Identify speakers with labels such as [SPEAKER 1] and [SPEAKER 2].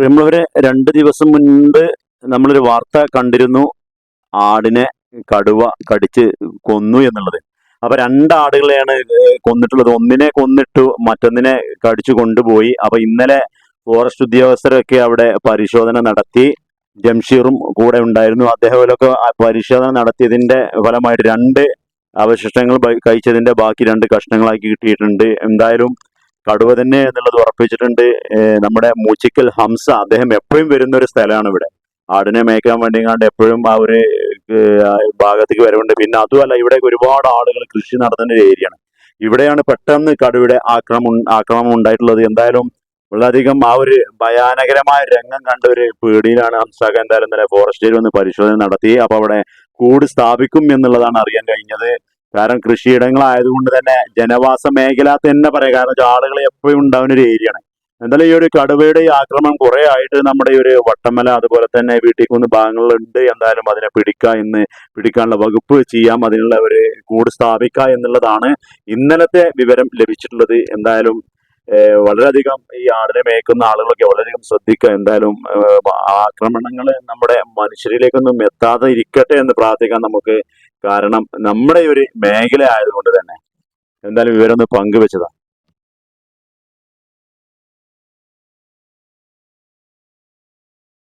[SPEAKER 1] പ്രിയമുള്ളവരെ രണ്ട് ദിവസം മുൻപ് നമ്മളൊരു വാർത്ത കണ്ടിരുന്നു. ആടിനെ കടുവ കടിച്ച് കൊന്നു എന്നുള്ളത്. അപ്പൊ രണ്ടാടുകളെയാണ് ആടുകളെയാണ് കൊന്നിട്ടുള്ളത്. ഒന്നിനെ കൊന്നിട്ടു മറ്റൊന്നിനെ കടിച്ചു കൊണ്ടുപോയി. അപ്പൊ ഇന്നലെ ഫോറസ്റ്റ് ഉദ്യോഗസ്ഥരൊക്കെ അവിടെ പരിശോധന നടത്തി. ജംഷീറും കൂടെ ഉണ്ടായിരുന്നു. അദ്ദേഹമൊക്കെ പരിശോധന നടത്തിയതിന്റെ ഫലമായിട്ട് രണ്ട് അവശിഷ്ടങ്ങൾ കഴിച്ചതിന്റെ ബാക്കി രണ്ട് കഷ്ണങ്ങളാക്കി കിട്ടിയിട്ടുണ്ട്. എന്തായാലും കടുവ തന്നെ എന്നുള്ളത് ഉറപ്പിച്ചിട്ടുണ്ട്. നമ്മുടെ മൂച്ചിക്കൽ ഹംസ അദ്ദേഹം എപ്പോഴും വരുന്ന ഒരു സ്ഥലമാണ് ഇവിടെ ആടിനെ മേയ്ക്കാൻ വേണ്ടി കണ്ട് എപ്പോഴും ആ ഒരു ഭാഗത്തേക്ക് വരവുണ്ട് പിന്നെ അതുമല്ല ഇവിടെ ഒരുപാട് ആളുകൾ കൃഷി നടത്തുന്ന ഒരു ഏരിയയാണ്. ഇവിടെയാണ് പെട്ടെന്ന് കടുവയുടെ ആക്രമം ആക്രമണം ഉണ്ടായിട്ടുള്ളത്. എന്തായാലും വളരെയധികം ആ ഒരു ഭയാനകരമായ രംഗം കണ്ട ഒരു പേടിയിലാണ് ഹംസാഖ എന്തായാലും ഇന്നലെ ഫോറസ്റ്റിൽ വന്ന് പരിശോധന നടത്തി. അപ്പൊ അവിടെ കൂട് സ്ഥാപിക്കും എന്നുള്ളതാണ് അറിയാൻ കഴിഞ്ഞത്. കാരണം കൃഷിയിടങ്ങളായതുകൊണ്ട് തന്നെ ജനവാസ മേഖല തന്നെ പറയാം. കാരണം ആളുകൾ എപ്പോഴും ഉണ്ടാവുന്ന ഒരു ഏരിയ ആണ് എന്തായാലും ഈ ഒരു കടുവയുടെ ആക്രമണം കുറെ ആയിട്ട് നമ്മുടെ ഈ ഒരു വട്ടമല അതുപോലെ തന്നെ വീട്ടിൽ കുന്ന് ഭാഗങ്ങളിലുണ്ട്. എന്തായാലും അതിനെ പിടിക്കുക എന്ന് പിടിക്കാനുള്ള വകുപ്പ് ചെയ്യാം. അതിനുള്ള ഒരു കൂട് സ്ഥാപിക്കുക എന്നുള്ളതാണ് ഇന്നലത്തെ വിവരം ലഭിച്ചിട്ടുള്ളത്. എന്തായാലും വളരെയധികം ഈ ആടിനെ മേക്കുന്ന ആളുകളൊക്കെ വളരെയധികം ശ്രദ്ധിക്കുക. എന്തായാലും ആക്രമണങ്ങൾ നമ്മുടെ മനുഷ്യരിലേക്കൊന്നും എത്താതെ ഇരിക്കട്ടെ എന്ന് പ്രാർത്ഥിക്കാൻ നമുക്ക് കാരണം നമ്മുടെ ഒരു മേഖല ആയതുകൊണ്ട് തന്നെ. എന്തായാലും വിവരം ഒന്ന് പങ്കുവെച്ചതാണ്.